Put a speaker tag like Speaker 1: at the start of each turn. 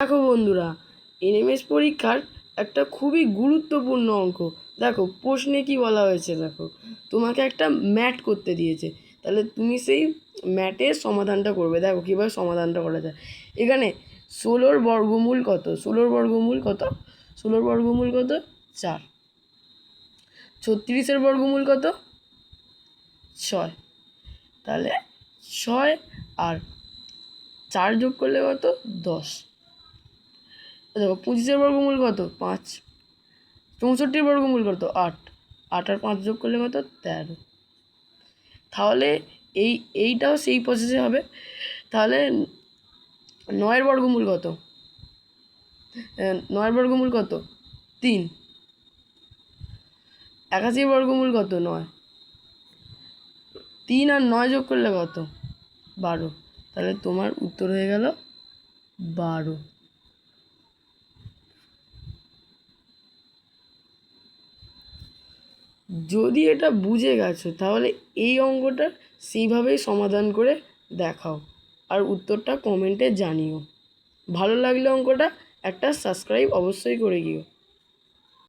Speaker 1: দেখো বন্ধুরা, এনএমএস পরীক্ষার একটা খুবই গুরুত্বপূর্ণ অঙ্ক। দেখো, প্রশ্নে কি বলা হয়েছে দেখো, তোমাকে একটা ম্যাট করতে দিয়েছে। তাহলে তুমি সেই ম্যাটের সমাধানটা করবে। দেখো কীভাবে সমাধানটা করা যায়। এখানে ষোলোর বর্গমূল কত? ষোলোর বর্গমূল কত? ষোলোর বর্গমূল কত? চার। ছত্রিশের বর্গমূল কত? ছয়। তাহলে ছয় আর চার যোগ করলে কত? দশ। দেখো, পঁচিশের বর্গমূল কত? পাঁচ। চৌষট্টির বর্গমূল কত? আট। আট আর পাঁচ যোগ করলে কত? তেরো। তাহলে এই, এইটাও সেই প্রসেসে হবে। তাহলে নয়ের বর্গমূল কত? নয়ের বর্গমূল কত? তিন। একাশির বর্গমূল কত? নয়। তিন আর নয় যোগ করলে কত? বারো। তাহলে তোমার উত্তর হয়ে গেল বারো। যদি এটা বুঝে গেছো, তাহলে এই অঙ্কটা সেইভাবেই সমাধান করে দেখাও আর উত্তরটা কমেন্টে জানিও। ভালো লাগলে অঙ্কটা একটা সাবস্ক্রাইব অবশ্যই করে দিও।